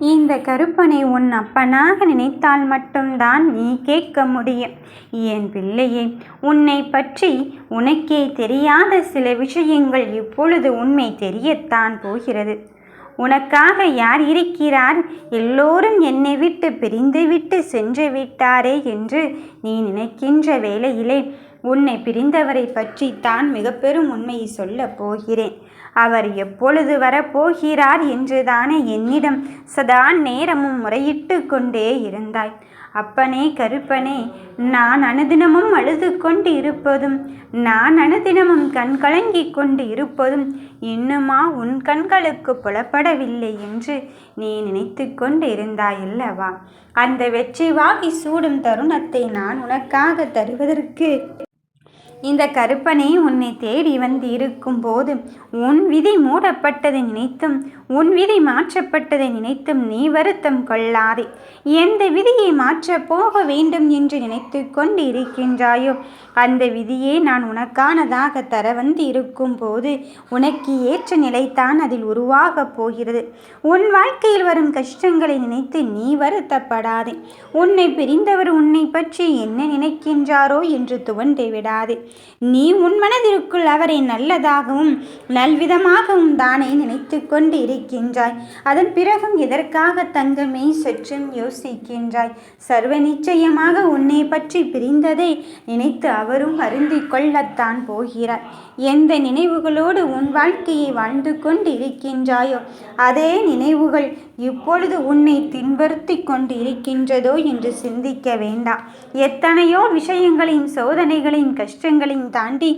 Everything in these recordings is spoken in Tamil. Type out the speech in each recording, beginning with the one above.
இந்த கருப்பனை உன் அப்பனாக நினைத்தால் மட்டும்தான் நீ கேட்க முடியும். என் பிள்ளையே உன்னை பற்றி உனக்கே தெரியாத சில விஷயங்கள் இப்பொழுது உண்மை தெரியத்தான் போகிறது. உனக்காக யார் இருக்கிறார்? எல்லோரும் என்னை விட்டு பிரிந்துவிட்டு சென்று விட்டாரே என்று நீ நினைக்கின்ற வேளையிலே உன்னை பிரிந்தவரை பற்றி தான் மிக பெரும் உண்மையை சொல்லப் போகிறேன். அவர் எப்பொழுது வரப்போகிறார் என்றுதானே என்னிடம் சதா நேரமும் முறையிட்டு கொண்டே இருந்தாய். அப்பனே கருப்பனே நான் அனுதினமும் அழுது கொண்டு இருப்பதும் நான் அனுதினமும் கண் கலங்கிக் கொண்டு இருப்பதும் இன்னுமா உன் கண்களுக்கு புலப்படவில்லை என்று நீ நினைத்து கொண்டு இருந்தாயல்லவா அந்த வெற்றி வாகி சூடும் தருணத்தை நான் உனக்காக தருவதற்கு இந்த கருப்பனே உன்னை தேடி வந்து இருக்கும்போது உன் விதி மூடப்பட்டதை நினைத்தும் உன் விதி மாற்றப்பட்டதை நினைத்தும் நீ வருத்தம் கொள்ளாதே. எந்த விதியை மாற்றப் போக வேண்டும் என்று நினைத்து கொண்டு இருக்கின்றாயோ அந்த விதியே நான் உனக்கானதாக தர வந்து இருக்கும் போது உனக்கு ஏற்ற நிலைத்தான் அதில் உருவாகப் போகிறது. உன் வாழ்க்கையில் வரும் கஷ்டங்களை நினைத்து நீ வருத்தப்படாதே. உன்னை பிரிந்தவர் உன்னை பற்றி என்ன நினைக்கின்றாரோ என்று துவண்டு விடாதே. நீ உன் மனதிற்குள் அவரை நல்லதாகவும் நல்விதமாகவும் தானே நினைத்து கொண்டு இருக்கின்றாய் அதன் பிறகும் எதற்காக தங்கமே சற்றும் யோசிக்கின்றாய். சர்வ நிச்சயமாக உன்னை பற்றி பிரிந்ததை நினைத்து அவரும் அருந்தி கொள்ளத்தான் போகிறார். எந்த நினைவுகளோடு உன் வாழ்க்கையை வாழ்ந்து கொண்டு இருக்கின்றாயோ அதே நினைவுகள் இப்பொழுது உன்னை தின்படுத்தி கொண்டு இருக்கின்றதோ என்று சிந்திக்க வேண்டாம். எத்தனையோ விஷயங்களையும் சோதனைகளையும் கஷ்டங்களையும் தாண்டி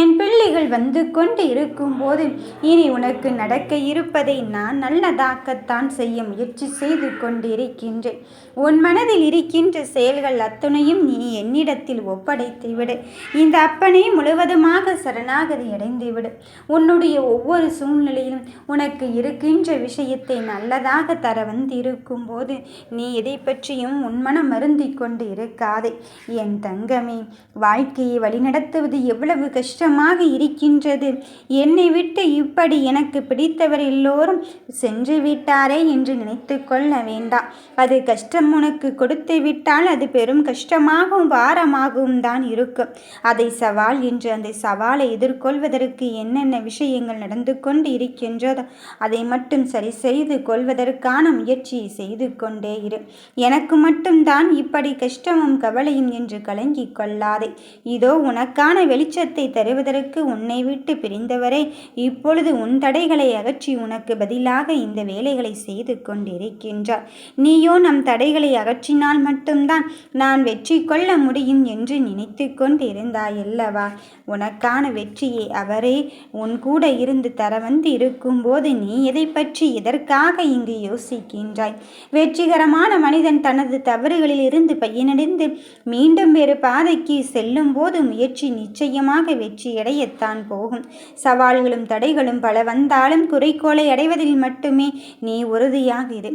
என் பிள்ளைகள் வந்து கொண்டு இருக்கும்போது இனி உனக்கு நடக்க இருப்பதை நான் நல்லதாக்கத்தான் செய்ய முயற்சி செய்து கொண்டு இருக்கின்றேன் உன் மனதில் இருக்கின்ற செயல்கள் அத்துணையும் நீ என்னிடத்தில் ஒப்படைத்து விடு. இந்த அப்பனை முழுவதுமாக சரணாகதி அடைந்து விடு. உன்னுடைய ஒவ்வொரு சூழ்நிலையிலும் உனக்கு இருக்கின்ற விஷயத்தை நல்லதாக தர வந்திருக்கும் போது நீ எதை பற்றியும் உன்மனம் மனம் கொண்டு இருக்காதே என் தங்கமே வாழ்க்கையை வழிநடத்துவது எவ்வளவு கஷ்டமாக இருக்கின்றது. என்னை விட்டு இப்படி எனக்கு பிடித்தவர் எல்லோரும் சென்று விட்டாரே என்று நினைத்து கொள்ள வேண்டாம். அது கஷ்டம் உனக்கு கொடுத்து விட்டால் அது பெரும் கஷ்டமாகவும் பாரமாகவும் தான் இருக்கும். அதை சவால் என்று அந்த சவாலை எதிர்கொள்வதற்கு என்னென்ன விஷயங்கள் நடந்து கொண்டு இருக்கின்றதோ அதை மட்டும் சரி செய்து கொள்வதற்கு அதற்கான முயற்சி செய்து கொண்டே இரு. எனக்கு மட்டும்தான் இப்படி கஷ்டமும் கவலையும் என்று கலங்கி கொள்ளாதே. இதோ உனக்கான வெளிச்சத்தை தருவதற்கு உன்னை விட்டு பிரிந்தவரை. இப்பொழுது உன் தடைகளை அகற்றி உனக்கு பதிலாக இந்த வேலைகளை செய்து கொண்டிருக்கின்றார் நீயோ நம் தடைகளை தடைகளை அகற்றினால் மட்டும்தான் நான் வெற்றி கொள்ள முடியும் என்று நினைத்து கொண்டிருந்தாயல்லவா. உனக்கான வெற்றியை அவரே உன் கூட இருந்து தர வந்து இருக்கும்போது நீ எதை பற்றி எதற்காக இங்கு யோசிக்கின்றாய். வெற்றிகரமான மனிதன் தனது தவறுகளில் இருந்து பயனடைந்து மீண்டும் வேறு பாதைக்கு செல்லும் போது முயற்சி நிச்சயமாக வெற்றி அடையத்தான் போகும். சவால்களும் தடைகளும் பல வந்தாலும் குறிக்கோளை அடைவதில் மட்டுமே நீ உறுதியாக இரு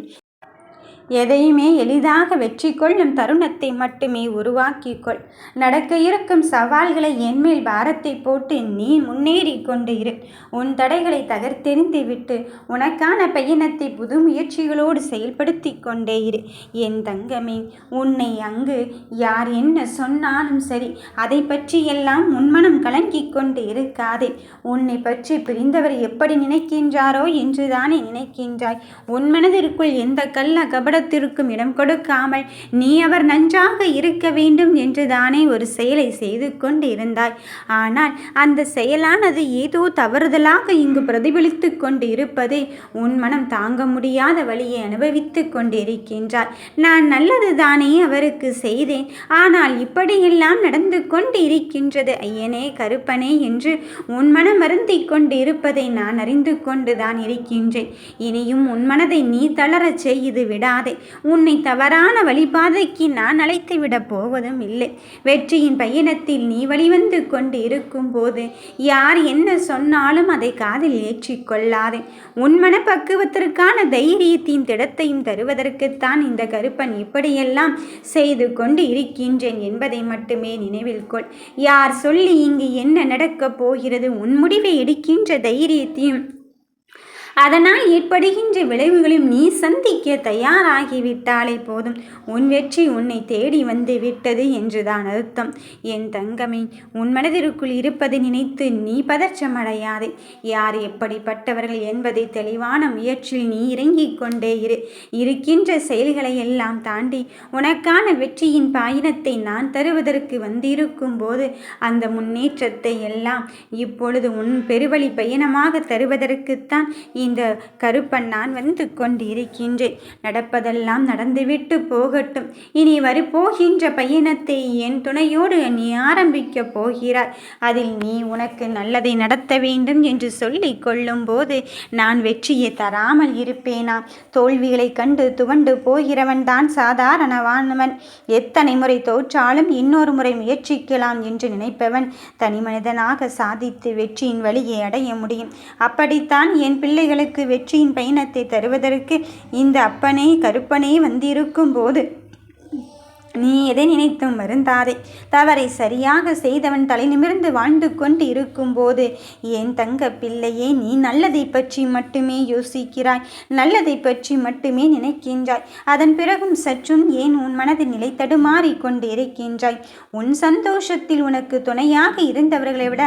எதையுமே எளிதாக வெற்றி கொள்ளும் தருணத்தை மட்டுமே உருவாக்கிக்கொள். நடக்க இருக்கும் சவால்களை என்மேல் பாரத்தை போட்டு நீ முன்னேறி கொண்டு இரு. உன் தடைகளை தகர்த்தெறிந்து விட்டு உனக்கான பயணத்தை புது முயற்சிகளோடு செயல்படுத்தி கொண்டே இரு. என் தங்கமே உன்னை அங்கு யார் என்ன சொன்னாலும் சரி அதை பற்றியெல்லாம் உன்மனம் கலங்கி கொண்டு இருக்காதே. உன்னை பற்றி பிரிந்தவர் எப்படி நினைக்கின்றாரோ என்றுதானே நினைக்கின்றாய். உன் மனதிற்குள் எந்த கல்ல கபட சங்கடத்திற்கும் இடம் கொடுக்காமல் நீ அவர் நன்றாக இருக்க வேண்டும் என்று தானே ஒரு செயலை செய்து கொண்டு இருந்தாய் ஆனால் அந்த செயலானது ஏதோ தவறுதலாக இங்கு பிரதிபலித்து கொண்டு இருப்பதை உன் மனம் தாங்க முடியாத வழியை அனுபவித்து கொண்டிருக்கின்றார் நான் நல்லது தானே அவருக்கு செய்தேன். ஆனால் இப்படியெல்லாம் நடந்து கொண்டு இருக்கின்றது ஐயனே கருப்பனே என்று உன் மனம் வருந்தி கொண்டு இருப்பதை நான் அறிந்து கொண்டுதான் இருக்கின்றேன். இனியும் உன் மனதை நீ தளரச் செய்து விடாதே. விடாதே உன்னை தவறான வழிபாதைக்கு நான் அழைத்து விட போவதும் இல்லை. வெற்றியின் பயணத்தில் நீ வழிவந்து கொண்டு இருக்கும் போது யார் என்ன சொன்னாலும் அதை காதில் ஏற்றிக்கொள்ளாதே உன் மனப்பக்குவத்திற்கான தைரியத்தின் திடத்தையும் தருவதற்குத்தான் இந்த கருப்பன் இப்படியெல்லாம் செய்து கொண்டு இருக்கின்றேன் என்பதை மட்டுமே நினைவில் கொள். யார் சொல்லி இங்கு என்ன நடக்கப் போகிறது? உன் முடிவை எடுக்கின்ற தைரியத்தையும் அதனால் ஏற்படுகின்ற விளைவுகளையும் நீ சந்திக்க தயாராகிவிட்டாலே போதும். உன் வெற்றி உன்னை தேடி வந்து விட்டது என்றுதான் அர்த்தம். என் தங்கமே உன் மனதிற்குள் இருப்பதை நினைத்து நீ பதற்றமடையாதே. யார் எப்படிப்பட்டவர்கள் என்பதை தெளிவான முயற்சியில் நீ இறங்கிக் கொண்டே இரு. இருக்கின்ற செயல்களை எல்லாம் தாண்டி உனக்கான வெற்றியின் பயணத்தை நான் தருவதற்கு வந்திருக்கும் போது அந்த முன்னேற்றத்தை எல்லாம் இப்பொழுது உன் பெருவழி பயணமாக தருவதற்குத்தான் இந்த கருப்பன் நான் வந்து கொண்டிருக்கின்றேன். நடப்பதெல்லாம் நடந்துவிட்டு போகட்டும். இனி வரப்போகின்ற பயணத்தை என் துணையோடு நீ ஆரம்பிக்கப் போகிறாய். அதில் நீ உனக்கு நல்லதை நடத்த வேண்டும் என்று சொல்லி கொள்ளும்போது நான் வெற்றியை தராமல் இருப்பேனா? தோல்விகளை கண்டு துவண்டு போகிறவன் தான் சாதாரணவானவன் எத்தனை முறை தோற்றாலும் இன்னொரு முறை முயற்சிக்கலாம் என்று நினைப்பவன் தனி மனிதனாக சாதித்து வெற்றியின் வழியை அடைய முடியும். அப்படித்தான் என் குழந்தைகளுக்கு வெற்றியின் பயணத்தை தருவதற்கு இந்த அப்பனே கருப்பனே வந்திருக்கும் போது நீ எதை நினைத்தும் வருந்தாதே. தவறை சரியாக செய்தவன் தலை நிமிர்ந்து வாழ்ந்து கொண்டு இருக்கும்போது ஏன் தங்க பிள்ளையே நீ நல்லதை பற்றி மட்டுமே யோசிக்கிறாய். நல்லதை பற்றி மட்டுமே நினைக்கின்றாய். அதன் பிறகும் சற்றும் ஏன் உன் மனதில் நிலை தடுமாறி கொண்டு இருக்கின்றாய்? உன் சந்தோஷத்தில் உனக்கு துணையாக இருந்தவர்களை விட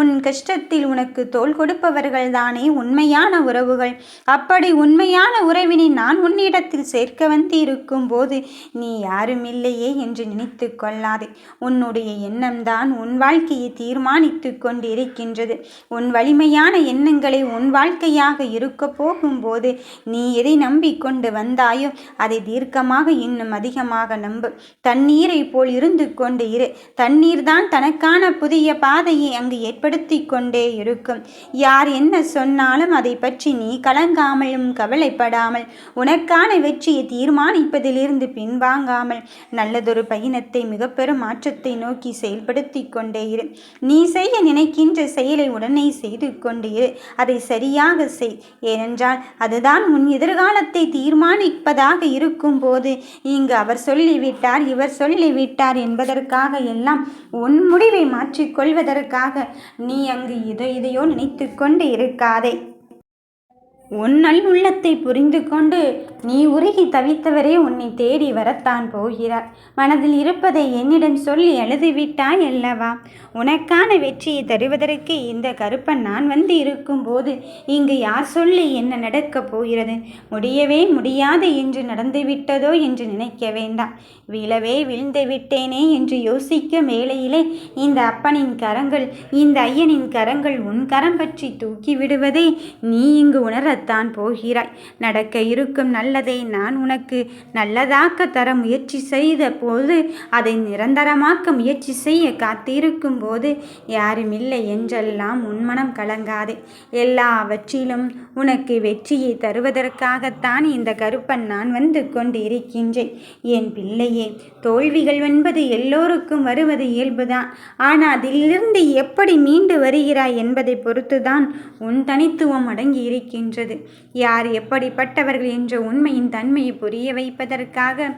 உன் கஷ்டத்தில் உனக்கு தோல் கொடுப்பவர்கள் தானே உண்மையான உறவுகள். அப்படி உண்மையான உறவினை நான் உன்னிடத்தில் சேர்க்க வந்து இருக்கும் போது நீ யாருமில்லை. இல்லையே என்று நினைத்து கொள்ளாதே. உன்னுடைய எண்ணம்தான் உன் வாழ்க்கையை தீர்மானித்து கொண்டிருக்கின்றது. உன் வலிமையான எண்ணங்களை உன் வாழ்க்கையாக இருக்க போகும்போது நீ எதை நம்பிக்கொண்டு வந்தாயோ அதை தீர்க்கமாக இன்னும் அதிகமாக நம்பு. தண்ணீரை போல் இருந்து கொண்டு இரு. தண்ணீர் தான் தனக்கான புதிய பாதையை அங்கு ஏற்படுத்தி கொண்டே இருக்கும். யார் என்ன சொன்னாலும் அதை பற்றி நீ கலங்காமலும் கவலைப்படாமல் உனக்கான வெற்றியை தீர்மானிப்பதிலிருந்து பின்வாங்காமல் நல்லதொரு பயணத்தை மிக பெரும் மாற்றத்தை நோக்கி செயல்படுத்தி கொண்டே இரு. நீ செய்ய நினைக்கின்ற செயலை உடனே செய்து கொண்டே இரு. அதை சரியாக செய். ஏனென்றால் அதுதான் உன் எதிர்காலத்தை தீர்மானிப்பதாக இருக்கும் போது இங்கு அவர் சொல்லிவிட்டார் இவர் சொல்லிவிட்டார் என்பதற்காக எல்லாம் உன் முடிவை மாற்றிக்கொள்வதற்காக நீ அங்கு இதோ இதையோ நினைத்து கொண்டு இருக்காதே. உன் நல் உள்ளத்தை புரிந்து கொண்டு நீ உருகி தவித்தவரே உன்னை தேடி வரத்தான் போகிறார். மனதில் இருப்பதை என்னிடம் சொல்லி எழுதிவிட்டாய் அல்லவா? உனக்கான வெற்றியை தருவதற்கு இந்த கருப்பன் நான் வந்து இருக்கும்போது இங்கு யார் சொல்லி என்ன நடக்கப் போகிறது? முடியவே முடியாது என்று நடந்துவிட்டதோ என்று நினைக்க வேண்டாம். விழவே விழுந்து விட்டேனே என்று யோசிக்க வேளையிலே இந்த அப்பனின் கரங்கள் இந்த ஐயனின் கரங்கள் உன் கரம் பற்றி தூக்கி விடுவதை நீ இங்கு உணரத்தான் போகிறாய். நடக்க இருக்கும் நல்லதை நான் உனக்கு நல்லதாக்க தர முயற்சி செய்த போது அதை நிரந்தரமாக்க முயற்சி செய்ய காத்திருக்கும் போது யாருமில்லை என்றெல்லாம் உன்மனம் கலங்காதே. எல்லாவற்றிலும் உனக்கு வெற்றியை தருவதற்காகத்தான் இந்த கருப்பன் நான் வந்து கொண்டு இருக்கின்றேன் என் பிள்ளையே தோல்விகள் என்பது எல்லோருக்கும் வருவது இயல்புதான். ஆனால் அதிலிருந்து எப்படி மீண்டு வருகிறாய் என்பதை பொறுத்துதான் உன் தனித்துவம் அடங்கி இருக்கின்றது யார் எப்படிப்பட்டவர்கள் என்ற உண்மையின் தன்மையை புரிய வைப்பதற்காக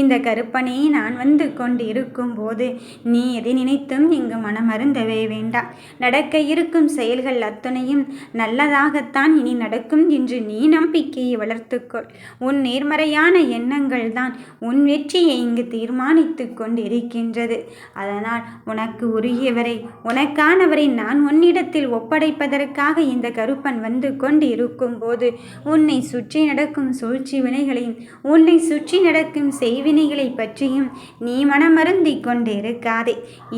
இந்த கருப்பனே நான் வந்து கொண்டு இருக்கும் போது நீ எதை நினைத்தும் இங்கு மனமருந்தவே வேண்டாம். நடக்க இருக்கும் செயல்கள் அத்தனையும் நல்லதாகத்தான் இனி நடக்கும் என்று நீ நம்பிக்கையை வளர்த்துக்கொள். உன் நேர்மறையான எண்ணங்கள் தான் உன் வெற்றியை இங்கு தீர்மானித்து கொண்டிருக்கின்றது. அதனால் உனக்கு உருகியவரை உனக்கானவரை நான் உன்னிடத்தில் ஒப்படைப்பதற்காக இந்த கருப்பன் வந்து கொண்டு இருக்கும் போது உன்னை சுற்றி நடக்கும் சூழ்ச்சி வினைகளையும் உன்னை சுற்றி நடக்கும் செய்வினைகளை பற்றியும் நீ மனமருந்தி கொண்டிருக்காதே.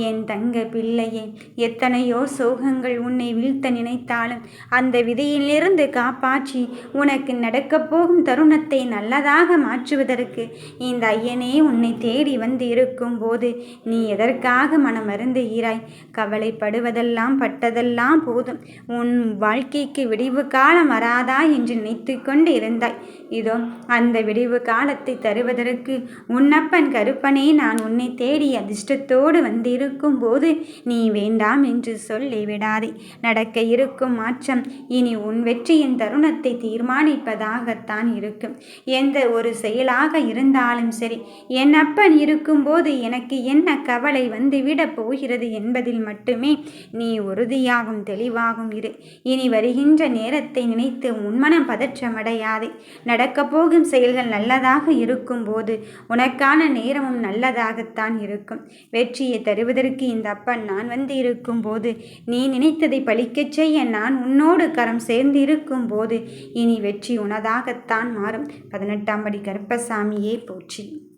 என் தங்க பிள்ளையே எத்தனையோ சோகங்கள் உன்னை வீழ்த்த நினைத்தாலும் அந்த விதியிலிருந்து காப்பாற்றி உனக்கு நடக்கப் போகும் தருணத்தை நல்லதாக மாற்றுவதற்கு இந்த ஐயனே உன்னை தேடி வந்து இருக்கும் போது நீ எதற்காக மனமருந்துகிறாய் கவலைப்படுவதெல்லாம் பட்டதெல்லாம் போதும். உன் வாழ்க்கைக்கு விடிவு காலம் வராதா? என்று நினைத்து கொண்டு இருந்தாய் இதோ அந்த விடிவு காலத்தை தருவதற்கு உன்னப்பன் கருப்பனே நான் உன்னை தேடி அதிர்ஷ்டத்தோடு வந்திருக்கும் போது நீ வேண்டாம் என்று சொல்லி விடாதே நடக்க இருக்கும் மாற்றம் இனி உன் வெற்றியின் தருணத்தை தீர்மானிப்பதாகத்தான் இருக்கும். எந்த ஒரு செயலாக இருந்தாலும் சரி என் அப்பன் இருக்கும்போது எனக்கு என்ன கவலை வந்துவிடப் போகிறது என்பதில் மட்டுமே நீ உறுதியாகும் தெளிவாகும் இரு. இனி வருகின்ற நேரத்தை நினைத்து போதும் உன்மனம் பதற்றமடையாதே. நடக்கப் போகும் செயல்கள் நல்லதாக இருக்கும்போது உனக்கான நேரமும் நல்லதாகத்தான் இருக்கும். வெற்றியை தருவதற்கு இந்த அப்பன் நான் வந்து இருக்கும்போது நீ நினைத்ததை பழிக்கச் செய்ய நான் உன்னோடு கரம் சேர்ந்து இருக்கும்போது இனி வெற்றி உனதாகத்தான் மாறும். பதினெட்டாம் படி கருப்பசாமியே போற்றி.